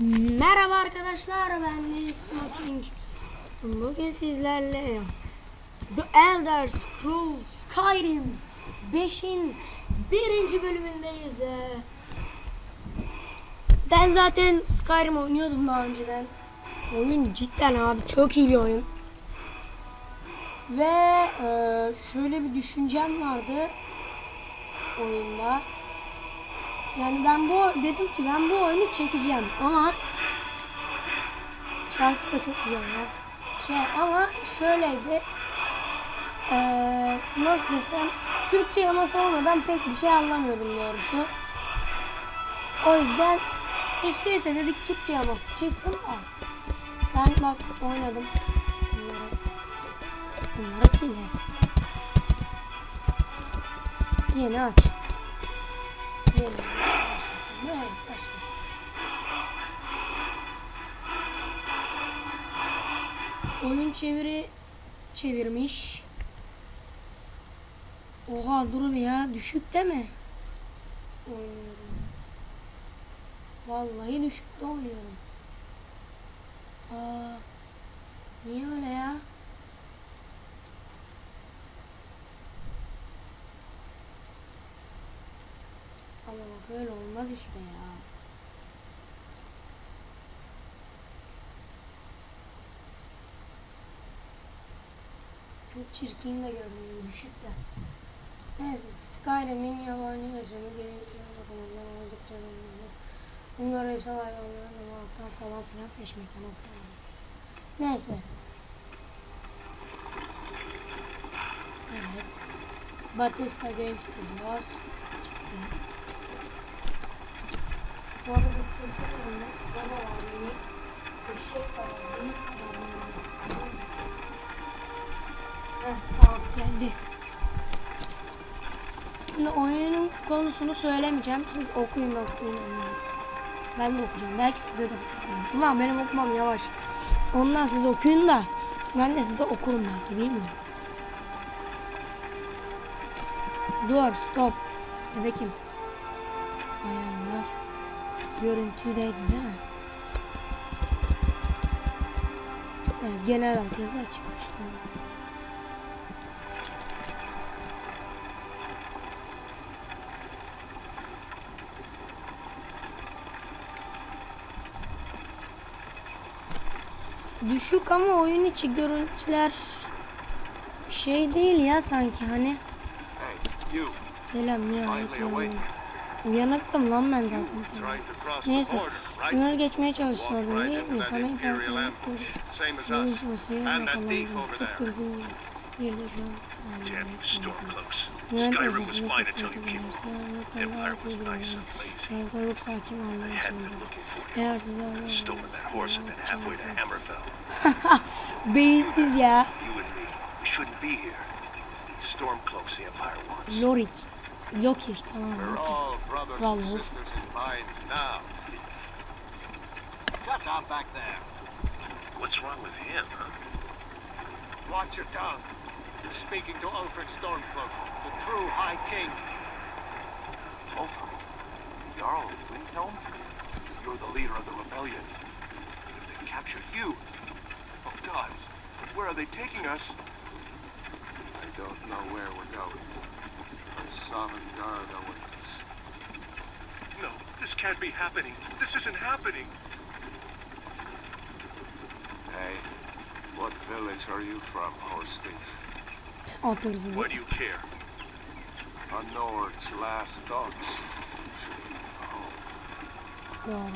Merhaba arkadaşlar ben Smoking. Bugün sizlerle The Elder Scrolls Skyrim 5'in birinci bölümündeyiz. Ee, Ben zaten Skyrim oynuyordum daha önceden. Oyun cidden abi çok iyi bir oyun. Ve e, şöyle bir düşüncem vardı oyunda. Yani ben bu dedim ki ben bu oyunu çekeceğim ama şarkısı da çok güzel ya. Şey ama şöyleydi. Eee nasıl desem Türkçe yaması olmadan pek bir şey anlamıyordum doğrusu. O yüzden hiç değilse dedik Türkçe yaması çıksın. Aa, ben bak oynadım. Bunları, bunları sil hep. Yeni aç. Oyun çeviri çevirmiş. Oha dur bir ya düşük değil mi? Oynuyorum. Vallahi düşükte oynuyorum. Aa, niye öyle ya? Ama bak öyle olmaz işte ya. Çok çirkin de görünüyor, düşük de. Neyse, Skyrim'in yabani yaşamı geliştiren bakımından oldukça zengindir. Bunlar yaşal hayvanların alttan falan filan peşmeken okuyorlar. Neyse. Evet. Batista Games Studios çıktı. Bu geldi. Şimdi oyunun konusunu söylemeyeceğim. Siz okuyun okuyun. Ben de okuyacağım. Belki size de okuyayım. Ulan benim okumam yavaş. Ondan siz okuyun da ben de size okurum belki bilmiyorum. Dur stop. Bebekim. Görüntüdeydi değil mi? Evet, genel alt yazı açmıştım. Düşük ama oyun içi görüntüler şey değil ya sanki hani. Hey, Selam ya. Uyanıktım lan ben zaten. Neyse. Sınır geçmeye çalışıyordum değil mi? Sana imparatorluk thief yakalandım. Tıpkı bizim gibi. Bir de şu an. Skyrim was fine until you came along. Empire was nice and lazy. They had been looking for you. They'd stolen that horse and been halfway to Hammerfell. Beyinsiz ya. You and me, we shouldn't be here. It's these Stormcloaks the Empire wants. Lorik. Lokir tamam. We're Lokir. all brothers Bravo. and sisters in minds now. Shut up back there. What's wrong with him, huh? Watch your tongue. You're speaking to Ulfric Stormcloak, the true High King. Ulfric, Jarl of Windhelm? You're the leader of the rebellion. If they captured you, oh gods, where are they taking us? I don't know where we're going, but Sovngarde awaits. No, this can't be happening. This isn't happening. Hey, what village are you from, horse thief? At hırsızı. Why do you care? A Nord's last thoughts. Doğru.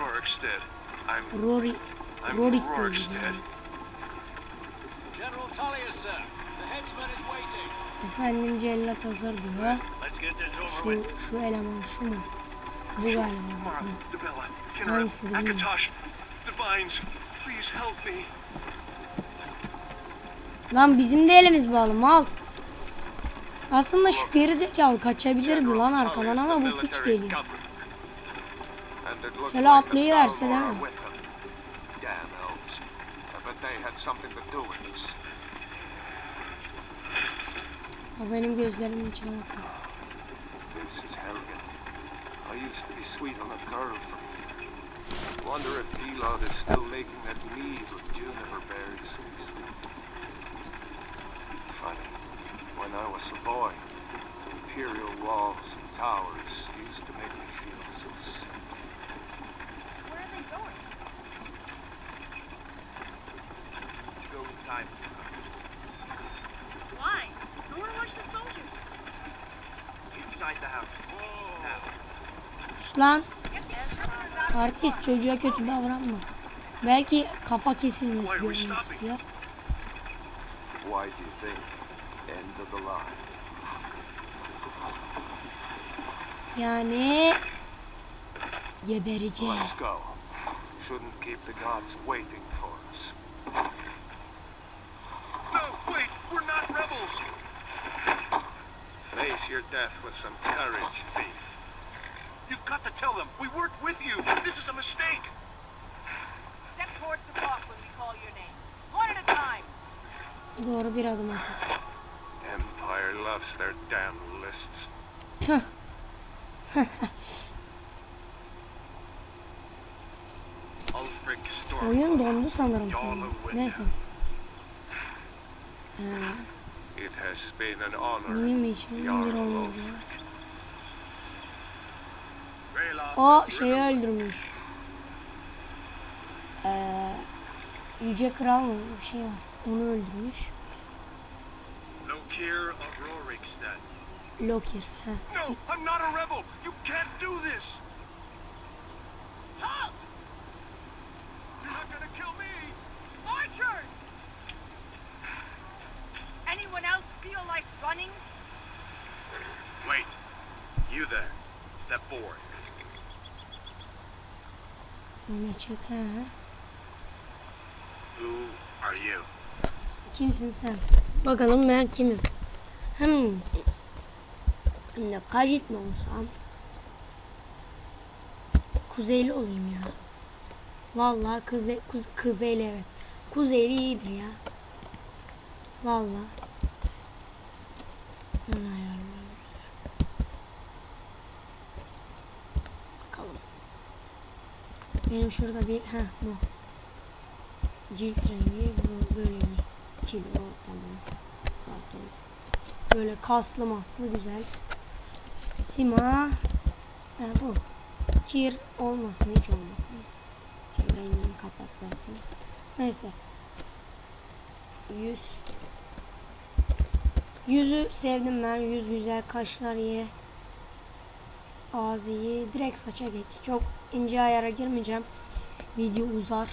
Rorikstead. I'm Rory. I'm Rorik from Rorikstead. General Tullius, sir. The headsman is waiting. Efendim cellat hazır diyor. Şu, şu eleman şu mu? Bu galiba. Hangisi bilmiyorum. Lan bizim de elimiz bağlı mal. Aslında şu geri zekalı kaçabilirdi lan arkadan ama bu piç geliyor. Şöyle atlayıverse değil mi? O benim gözlerimin içine bakıyor. This is Helgen. I used to be sweet on a girl from Wonder if Elon is still making that mead with juniper berries mixed in. Funny. When I was a boy, imperial walls and towers used to make me feel so safe. Where are they going? To go inside. Lan. Artist çocuğa kötü davranma. Belki kafa kesilmesi görmek istiyor. Yani gebereceğiz. Let's go. Shouldn't keep the gods waiting for us. No, wait! We're not rebels! Face your death with some courage, thief. Got to tell them we weren't with you! This is a mistake! Step towards the rock when we call your name. One at a time. Doğru bir adım atın. Empire loves their damn lists. Oyun dondu sanırım. Neyse. Ha, It has been an honor. benim için bir. Rayloff, O şeyi öldürmüş. Ee, Yüce Kral mı? Bir şey var. Onu öldürmüş. Lokir of Rorikstead. Lokir. Ha. No, I'm not a rebel! You can't do this! Halt! You're not gonna kill me! Archers! Anyone else feel like running? Wait. You there. Step forward. Öne çık. Ha. Who are you? Kimsin sen? Bakalım ben kimim? Hmm. Şimdi Kajit mi olsam? Kuzeyli olayım ya. Vallahi kuzey, kuz, kuzeyli evet. Kuzeyli iyidir ya. Vallahi. Hemen ayarlıyorum. Bakalım. Benim şurada bir ha bu. Cilt rengi bu- böyle bir kilo tamam. Zaten böyle kaslı maslı güzel. Sima ha, bu. Kir olmasın hiç olmasın. Kir rengini kapat zaten. Neyse. Yüz. Yüzü sevdim ben. Yüz güzel. Kaşlar iyi. Ağzı iyi. Direkt saça geç. Çok ince ayara girmeyeceğim. Video uzar.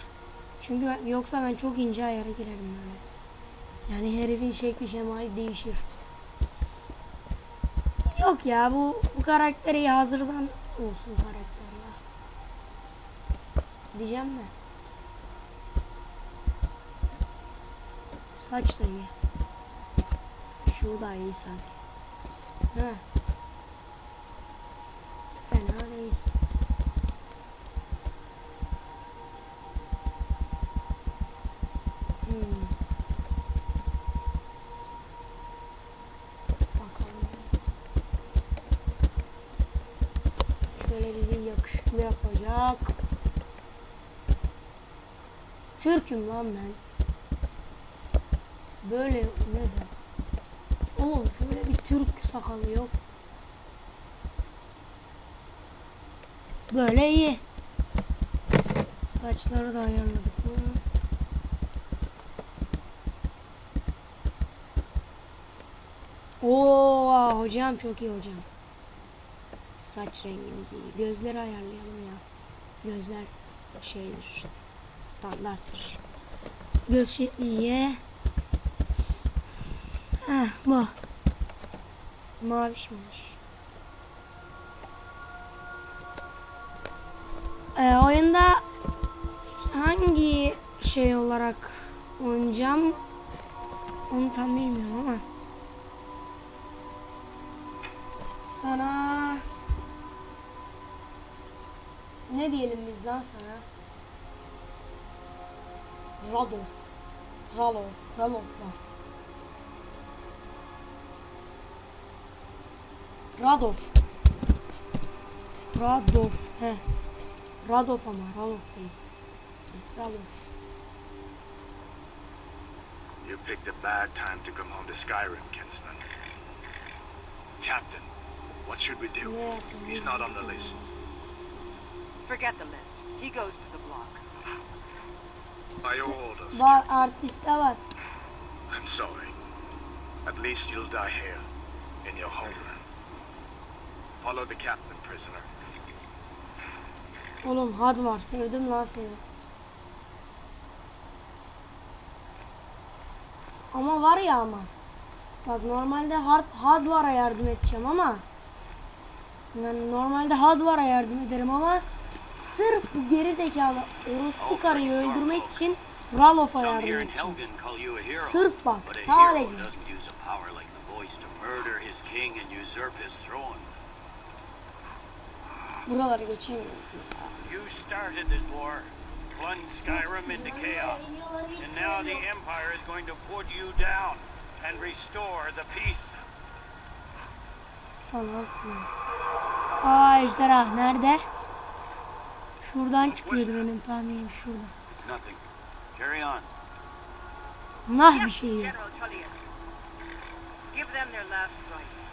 Çünkü ben, yoksa ben çok ince ayara girerim böyle. Yani herifin şekli şemali değişir. Yok ya bu bu karakteri hazırdan olsun karakter ya. Diyeceğim de. Saç da iyi. Şu da iyi sanki. He. Fena değil. Hmm. Bakalım. Şöyle bizi yakışıklı yapacak. Türk'üm lan ben. Böyle neden? Oğlum şöyle bir Türk sakalı yok. Böyle iyi. Saçları da ayarladık mı? Oo hocam çok iyi hocam. Saç rengimiz iyi. Gözleri ayarlayalım ya. Gözler şeydir. Standarttır. İyi. Heh bu. Mavişmiş. Ee, oyunda hangi şey olarak oynayacağım onu tam bilmiyorum ama sana ne diyelim biz lan sana Radolf Ralof Ralof var Radolf Radolf he Radof ama Radof değil. Radof. You picked a bad time to come home to Skyrim, kinsman. Captain, what should we do? He's not on the list. Forget the list. He goes to Var artist de var. I'm sorry. At least you'll die here, in your homeland. Follow the captain, prisoner. Oğlum had var. Sevdim lan seni. Ama var ya ama. Bak normalde hard Hadvar'a yardım edeceğim ama yani normalde Hadvar'a yardım ederim ama sırf bu geri zekalı orospu karıyı öldürmek için Ralof'a yardım edeceğim. Sırf bak sadece. Buraları geçemiyorum. You started this war, plunged Skyrim into chaos, and now the Empire is going to put you down and restore the peace. Falan. Aa ejderha nerede? Şuradan çıkıyordu benim tahminim şurada. It's nothing. Carry on. Nah bir şey yok. General Tullius. Give them their last rites.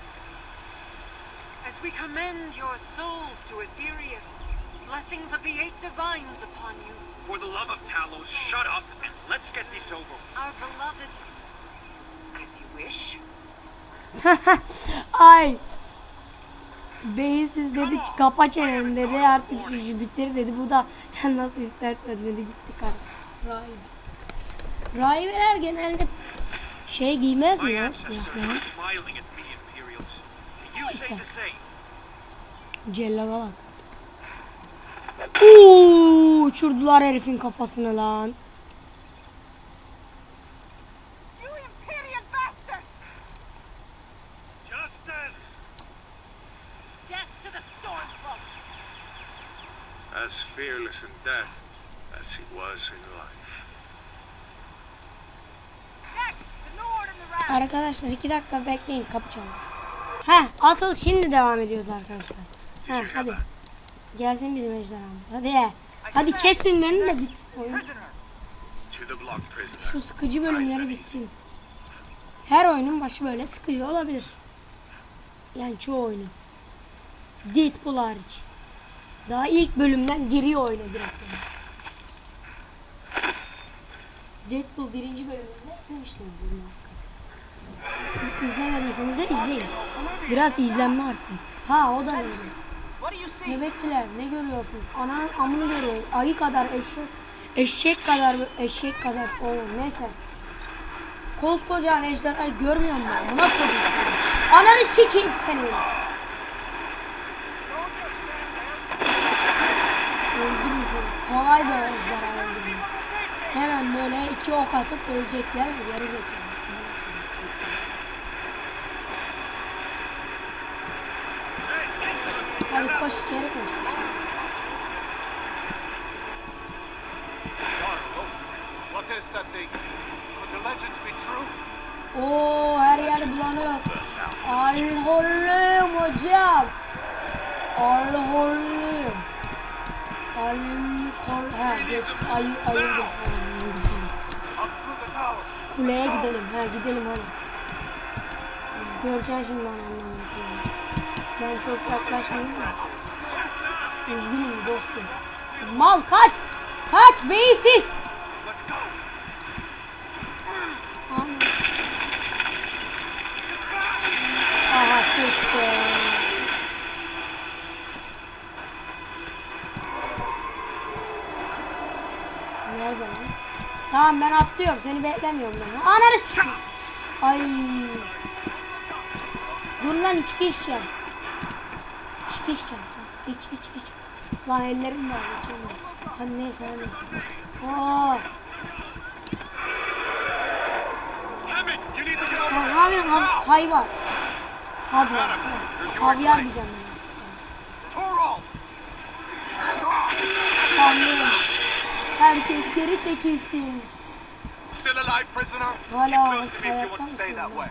As we commend your souls to Aetherius, blessings of the eight divines upon you, For the love of Talos, shut up and let's get this over. our beloved. As you wish. Ay. Beyinsiz dedi kapa çeneni dedi artık işi bitir dedi. Bu da sen nasıl istersen dedi gitti kar. Rahip. Rahipler genelde şey giymez mi ya siyah beyaz? Cellada bak. Uuu, uçurdular herifin kafasını lan. You Imperial bastards! Justice! Death to the Stormcloaks! As in death as he was in life. Arkadaşlar iki dakika bekleyin kapı çalıyor. Heh asıl şimdi devam ediyoruz arkadaşlar. Heh hadi. Gelsin bizim ejderhamız. Hadi. Hadi kesin beni de oyun. Prisoner. Şu sıkıcı bölümleri bitsin. Her oyunun başı böyle sıkıcı olabilir. Yani çoğu oyunun. Deadpool hariç. Daha ilk bölümden giriyor oyuna direkt. Deadpool birinci bölümünde izlemişsiniz muhakkak. İzlemediyseniz de izleyin. Biraz izlenme artsın. Ha o da öyle. Nöbetçiler ne görüyorsun? Ananın amını görüyor. Ayı kadar eşek. Eşek kadar eşek kadar oğlum neyse. Koskoca ejderhayı görmüyor musun? Buna koyayım. Ananı sikeyim seni. Öldürün seni. Kolay da ejderha öldürmek. Hemen böyle iki ok atıp ölecekler. Yarı zekalı. Hadi koş içeri koş. Oo her yer bulanık. Alkollüyüm hocam. Alkollüyüm. Alkol. Ha geç. Ay, ayırdım. Kuleye gidelim. Ha gidelim hadi. Göreceksin şimdi anlamını. Ben çok yaklaşmayayım da. Üzgünüm dostum. Mal kaç! Kaç beyinsiz! Let's go. Ana. Aha sıçtı. Nerede lan? Tamam ben atlıyorum seni beklemiyorum ben. Ananı sikeyim. Ay. Dur lan içki içeceğim. İçki içeceğim. İç iç iç. Lan ellerim var içemiyorum. Hadi neyse hadi neyse. Oo. Yapıyorsun lan? Hayvan. Hadi lan. Havyar diyeceğim ben. Herkes geri çekilsin. Still alive, prisoner? Hala Keep close to me if you hayatta want to stay mısın? that way.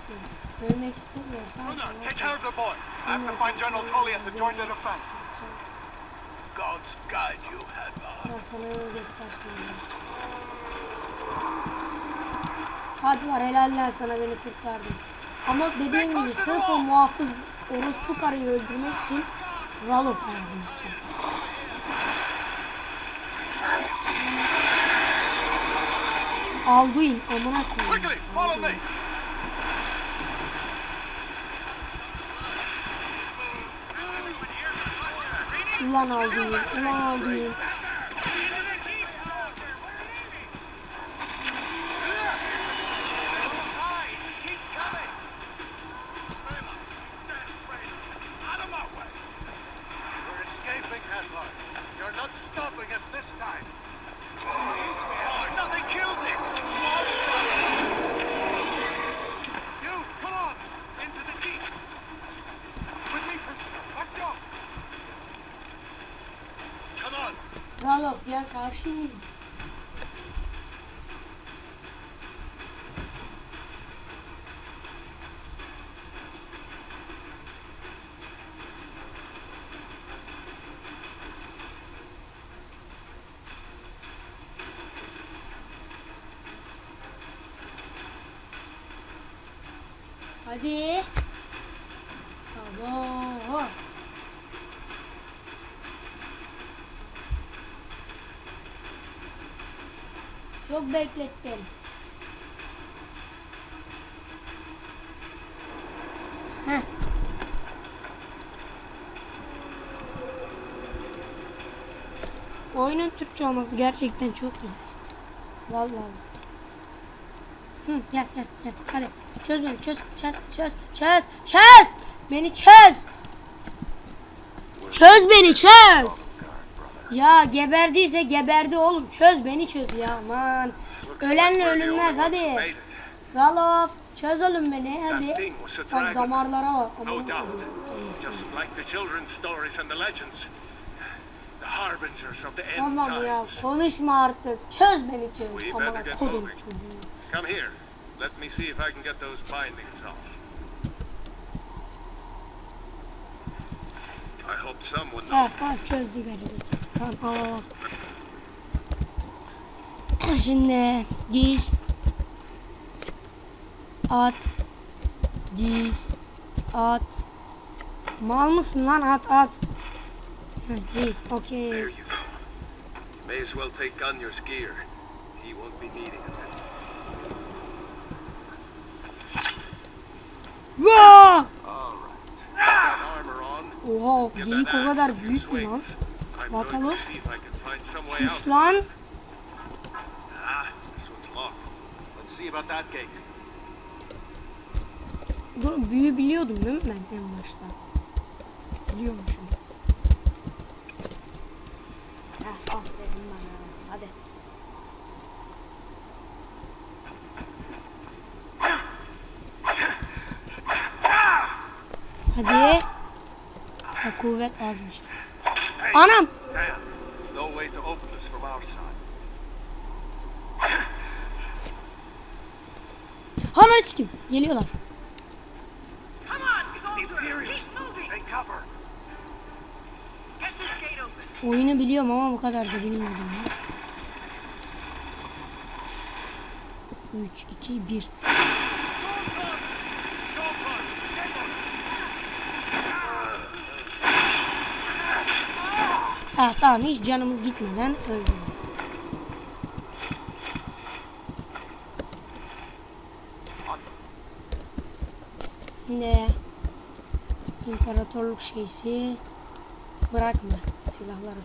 Ölmek istemiyorsan. Take care of the boy. I have to find General Tullius and join the defense. gods guide you, Hadvar. Ya sana yol göstersin ya. Hadi var helal lan sana beni kurtardın. Ama dediğim gibi sırf o muhafız orospu karıyı öldürmek için Ralof aldım için. Alduin amına koyayım. Ulan Alduin, ulan Alduin. Out of my way. We're escaping, Hadvar. You're not stopping us this time. Nothing kills it. You, come on. Into the jeep. With me, prisoner. Let's go. Come on. Ralof ya Çok beklettim. Heh. Oyunun Türkçe olması gerçekten çok güzel. Vallahi. Hı, gel gel gel hadi çöz beni çöz çöz çöz çöz çöz beni çöz çöz beni çöz ya geberdiyse geberdi oğlum çöz beni çöz ya aman ölenle ölünmez hadi. Ralof çöz oğlum beni hadi bak damarlara bak No doubt. Just like the children's stories and the legends. The harbingers of the end Tamam ya times. konuşma artık çöz beni çöz get kodum çocuğu Come here. Let me see if I can get those bindings off. I hope someone knows. Evet tamam çözdük hadi. Tamam al al al. Şimdi giy. At. Giy. At. Mal mısın lan at at. Giy okey. May as well take Gunyor's gear. He won't be needing it. Oha geyik o kadar büyük mü lan? Bakalım. going to see if I can find some way out. Sus lan. Ah, locked. Let's see about that gate. Dur büyü biliyordum değil mi ben en başta? Biliyormuşum. Heh aferin bana. Hadi. Hadi. Ha, kuvvet azmış. Anam! No way to open this from our side. Hanım sikim. Geliyorlar. Come on, The soldier! Imperials. Keep moving! Take cover. Get this gate open! Oyunu biliyorum ama bu kadar da bilmiyordum ya. 3, 2, 1. Ha tamam hiç canımız gitmeden öldü. Şimdi imparatorluk şeysi bırakma silahları.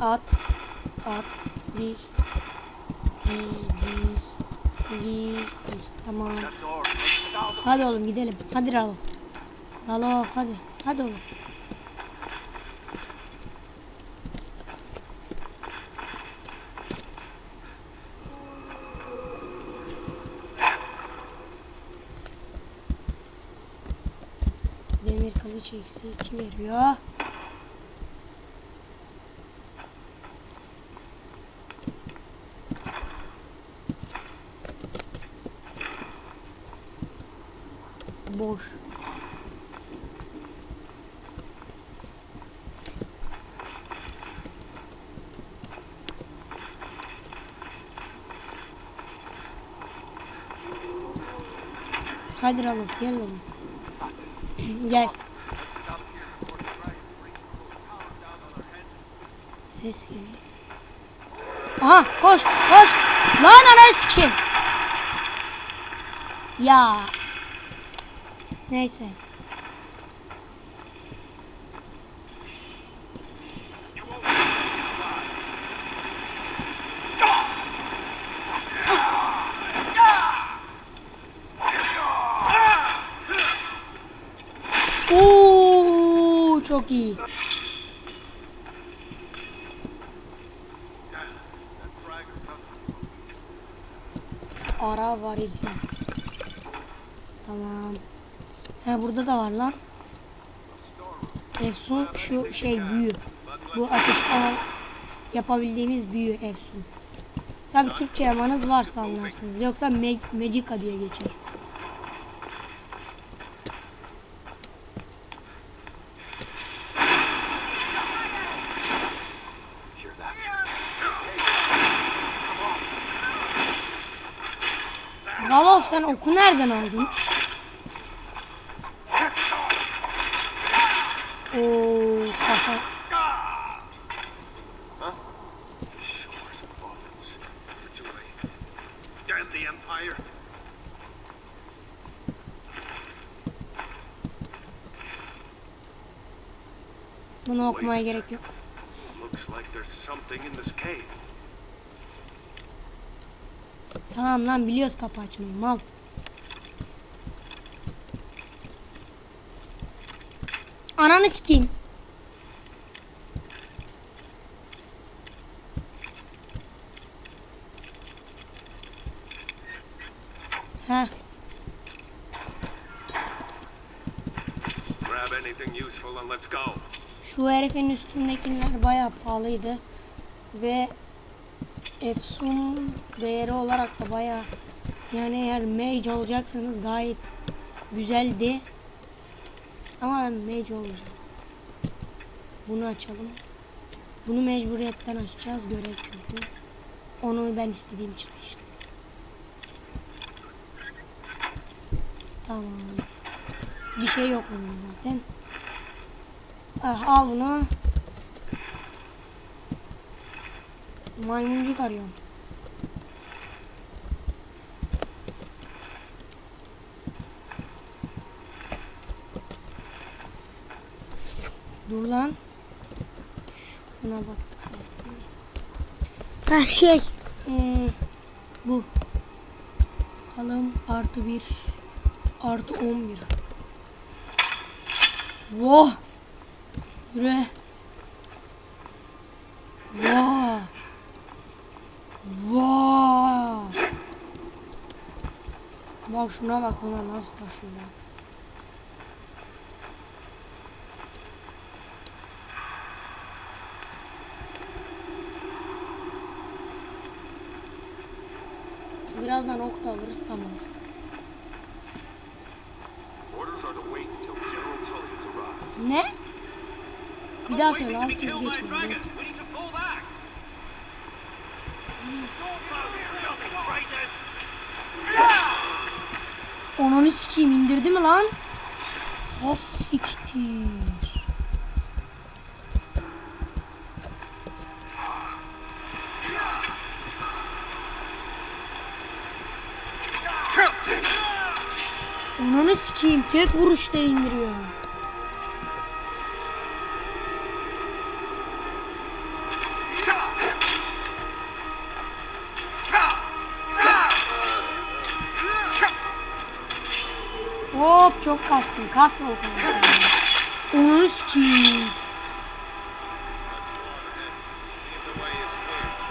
At, at, bir, bir, bir, bir. Tamam. Hadi oğlum gidelim. Hadi Ralo. Ralo hadi. Hadi oğlum. kılıç eksi 2 veriyor. Boş. Hadi Ramos gel oğlum. gel. Ses geliyor. Aha koş koş. Lan ananı sikeyim. Ya. Neyse. Oo çok iyi. Ara var idi. Tamam. He burada da var lan. Efsun şu şey büyü. Bu ateş yapabildiğimiz büyü Efsun. Tabi Türkçe yamanız varsa anlarsınız. Yoksa Me Magica diye geçer. Sen oku nereden aldın? Oo kafa. Bunu okumaya gerek yok. Looks like there's something in this cave. Tamam lan biliyoruz kapı açmayı mal. Ananı sikeyim. Heh. Grab anything useful and let's go. Şu herifin üstündekiler bayağı pahalıydı. Ve Efsun değeri olarak da bayağı yani eğer mage olacaksanız gayet güzeldi. Ama ben mage olacağım. Bunu açalım. Bunu mecburiyetten açacağız görev çünkü. Onu ben istediğim için açtım. Tamam. Bir şey yok bunda zaten. Ah, al bunu. Maymuncuk arıyorum. Dur lan. Şuna baktık zaten. Her şey. Hmm, bu. Kalın artı bir. Artı on bir. Wow. Yürü. Vaa. Vaa. Bak şuna bak buna nasıl taşıyor. Birazdan ok da alırız tamam. Ne? Bir daha söyle alt çizgi geçmedi. We need to pull back. Traitors! Ananı sikeyim indirdi mi lan? Ha siktir. Ananı sikeyim tek vuruşta indiriyor. Çok kastım. Kasma o kadar. Ananı sikeyim. See if the way is clear.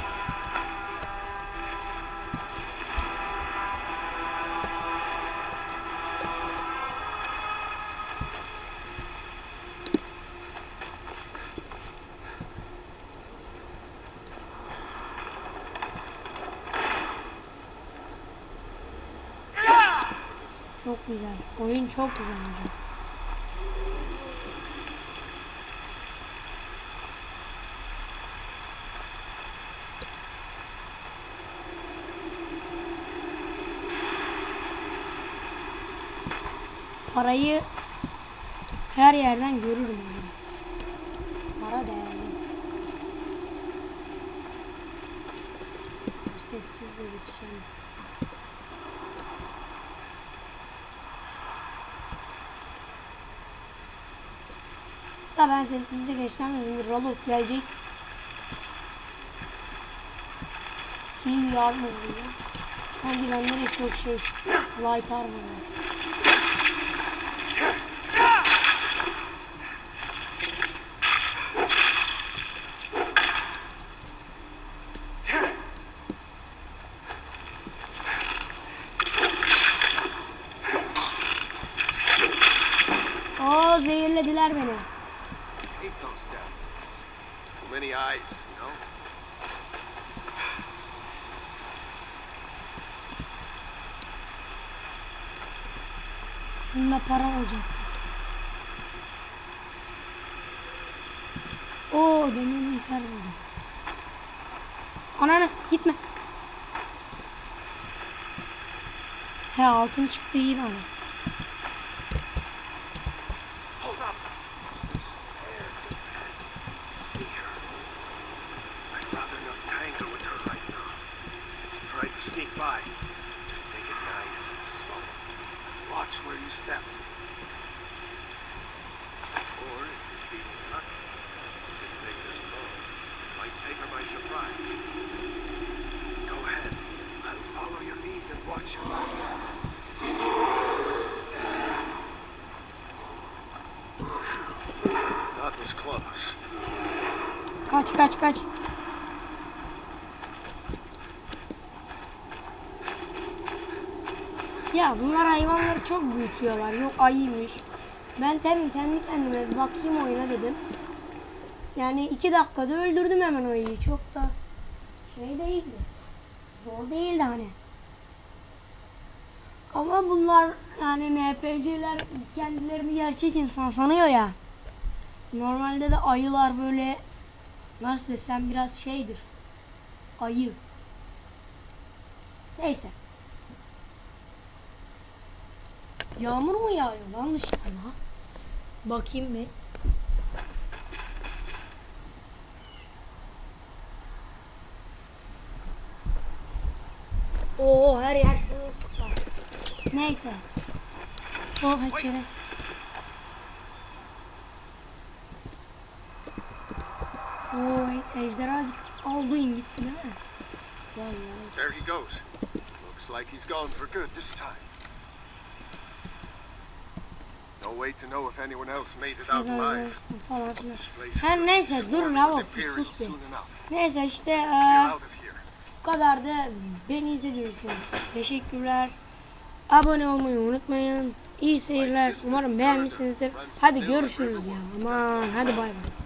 Çok güzel. Oyun çok güzel hocam. Parayı her yerden görürüm hocam. Para değerli. Dur, Sessizce geçeceğim. Da ben sessizce geçeceğim. Şimdi Rolof gelecek. Kim yardım ediyor? Sanki bende de çok şey light armor var. Oo zehirlediler beni. hate those damn things. Too many eyes, you know? Şunda para olacak. Oo demir miğfer buldum. Ananı gitme. He altın çıktı iyi bana. Hold up! There's some air just ahead. See her? I'd rather not tangle with her right now. Let's try to sneak by. Just take it nice and slow. Watch where you step. Or if you're feeling lucky, you can take this bow. Might take her by surprise. Go ahead. I'll follow your lead and watch your back. Stand. That was close. Kaç kaç. Ya bunlar hayvanları çok büyütüyorlar. Yok ayıymış. Ben tabii kendi kendime bakayım oyuna dedim. Yani iki dakikada öldürdüm hemen ayıyı. Çok da şey değildi. Zor değildi hani. Ama bunlar yani NPC'ler kendilerini gerçek insan sanıyor ya. Normalde de ayılar böyle nasıl desem biraz şeydir. Ayı. Neyse. Yağmur mu yağıyor lan dışarıda? Bakayım bir. Oo her yer sırılsıklam. Neyse. Sol içeri. Oo ejderha gitti. Aldın gitti değil mi? Vallahi. There he goes. Looks like he's gone for good this time. No way to know if anyone else made it out alive. falan filan. Her be neyse durun sus bir. soon enough. Neyse işte here. bu kadar da beni izlediğiniz için teşekkürler. Abone olmayı unutmayın. İyi seyirler. Umarım beğenmişsinizdir. Hadi görüşürüz ya. Aman hadi bay bay.